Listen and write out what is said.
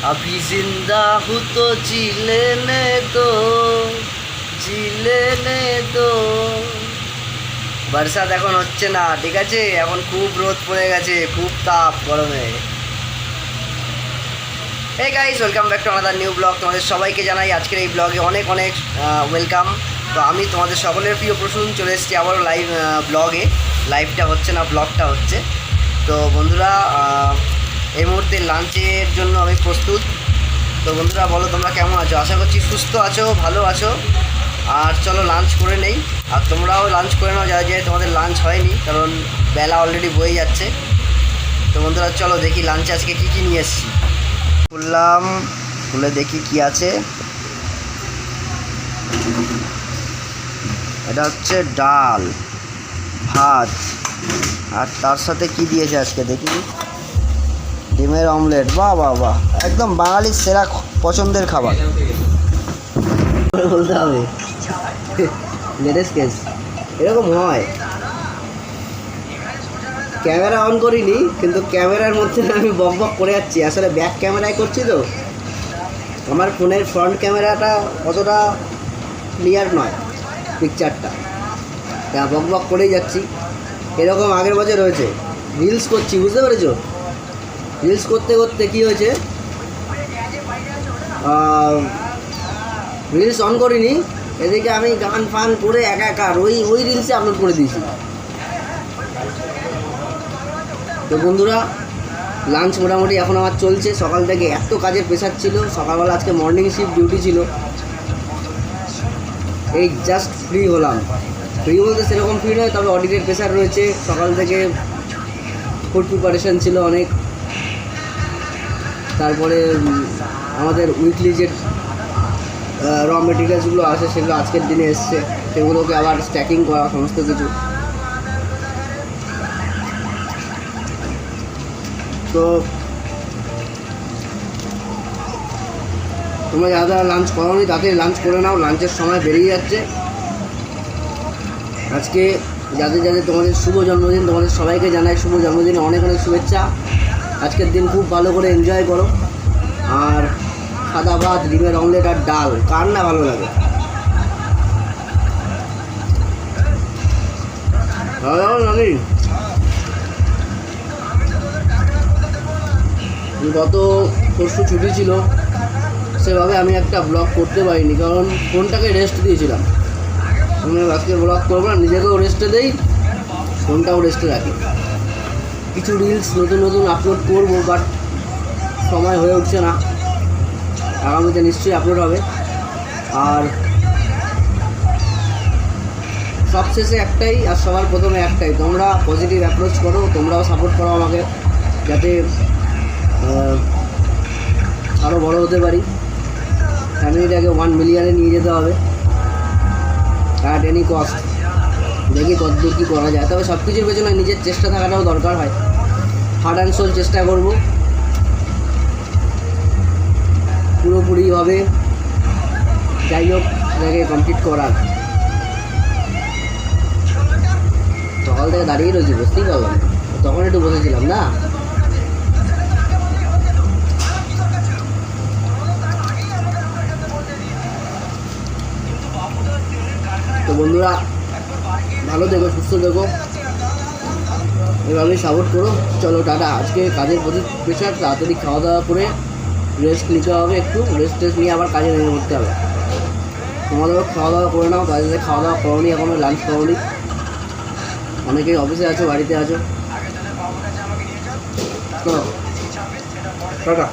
अभी जिंदा हूँ तो जी लेने दो जी लेने दো বর্ষাত এখন হচ্ছে না ঠিক আছে এখন খুব রোদ পড়ে গেছে খুব তাপ গরমে hey guys welcome back to আমাদের নিউ ব্লগ তোমাদের সবাইকে জানাই আজকের এই ব্লগে অনেক অনেক ওয়েলকাম তো আমি তোমাদের সকলের প্রিয় প্রসূন চলে এসেছি আবারও লাইভ ব্লগে লাইভটা হচ্ছে না ব্লগটা হচ্ছে তো বন্ধুরা আহ, এই মুহূর্তে লাঞ্চের জন্য আমি প্রস্তুত। তো বন্ধুরা, বলো তোমরা কেমন আছো? আশা করছি সুস্থ আছো, ভালো আছো। আর চলো লাঞ্চ করে নেই। আর তোমরাও লাঞ্চ করে নাও, যারা যায় তোমাদের লাঞ্চ হয়নি, কারণ বেলা অলরেডি বয়ে যাচ্ছে। তো বন্ধুরা, চলো দেখি লাঞ্চে আজকে কী কী নিয়ে এসেছি। খুললাম, খুলে দেখি কি আছে। এটা হচ্ছে ডাল, ভাত। আর তার সাথে কি দিয়েছে আজকে, দেখি। ডিমের অমলেট, বাহ বাহ বাহ। একদম বাঙালির সেরা পছন্দের খাবার। বলতে হবে। লেটেস্ট কেস এরকম হয়। ক্যামেরা অন করিনি, কিন্তু ক্যামেরার মধ্যে আমি বক বক করে যাচ্ছি। আসলে ব্যাক ক্যামেরায় করছি তো। আমার ফোনের ফ্রন্ট ক্যামেরাটা অতটা ক্লিয়ার নয় পিকচারটা তা বক বক করেই যাচ্ছি। এরকম আগের বছর রয়েছে রিলস করছি, বুঝতে পেরেছ? রিলস করতে করতে কী হয়েছে? রিলস অন করিনি। এদিকে আমি গান ফান করে একা একা ওই ওই রিলসে আপলোড করে দিয়েছি। তো বন্ধুরা লাঞ্চ মোটামুটি এখন আমার চলছে। সকাল থেকে এত কাজের প্রেশার ছিল। সকালবেলা আজকে মর্নিং শিফট ডিউটি ছিল। এই জাস্ট ফ্রি হলাম। ফ্রি বলতে সেরকম ফ্রি নয়, তবে অডিটের প্রেশার রয়েছে। সকাল থেকে ফুড প্রিপারেশন ছিল অনেক। তারপরে আমাদের উইকলি যে র মেটেরিয়ালসগুলো আসে সেগুলো আজকের দিনে এসছে, সেগুলোকে আবার স্ট্যাকিং করা, সমস্ত কিছু। তো, তোমরা যারা যারা লাঞ্চ করোনি তাদের লাঞ্চ করে নাও লাঞ্চের সময় বেরিয়ে যাচ্ছে। আজকে যাদের যাদের তোমাদের শুভ জন্মদিন, তোমাদের সবাইকে জানাই শুভ জন্মদিনে অনেক অনেক শুভেচ্ছা। আজকের দিন খুব ভালো করে এনজয় করো। আর সাদা ভাত, ডিমের অমলেট আর ডাল, কার না ভালো লাগে? গত পরশু ছুটি ছিল, সেভাবে আমি একটা ব্লগ করতে পারিনি, কারণ ফোনটাকে রেস্ট দিয়েছিলাম। আমি আজকে ব্লগ করব না, নিজেকেও রেস্টে দেই, ফোনটাও রেস্টে রাখি। কিছু রিলস নতুন নতুন আপলোড করব বাট সময় হয়ে উঠছে না। আগামীতে নিশ্চয়ই আপলোড হবে। আর সবশেষে একটাই, আর সবার প্রথমে একটাই, তোমরা পজিটিভ অ্যাপ্রোচ করো, তোমরাও সাপোর্ট করো আমাকে, যাতে আরও বড় হতে পারি। ফ্যামিলিটাকে ওয়ান মিলিয়নে নিয়ে যেতে হবে। অ্যাট এনি কস্ট দেখি কতদূর কী করা যায়। তবে সব কিছুর পেছনে নিজের চেষ্টা থাকাটাও দরকার হয়। হার্ড অ্যান্ড সোল চেষ্টা করব। পুরোপুরিভাবে যাই হোক, এটাকে কমপ্লিট করার সকাল থেকে দাঁড়িয়ে রয়েছি, বুঝতেই পারলাম তখন একটু বসেছিলাম না? তো বন্ধুরা ভালো থেকো, সুস্থ থেকো। এভাবেই সাপোর্ট করো। চলো, টাটা। আজকে কাজের প্রতি প্রেশার তাড়াতাড়ি খাওয়া দাওয়া করে রেস্ট নিতে হবে একটু। রেস্ট টেস্ট নিয়ে আবার কাজে নেমে পড়তে হবে। তোমাদেরও খাওয়া দাওয়া করে নাও কাজে খাওয়া দাওয়া করোনি এখনও লাঞ্চ করোনি। অনেকেই অফিসে আছো, বাড়িতে আছো। টাটা।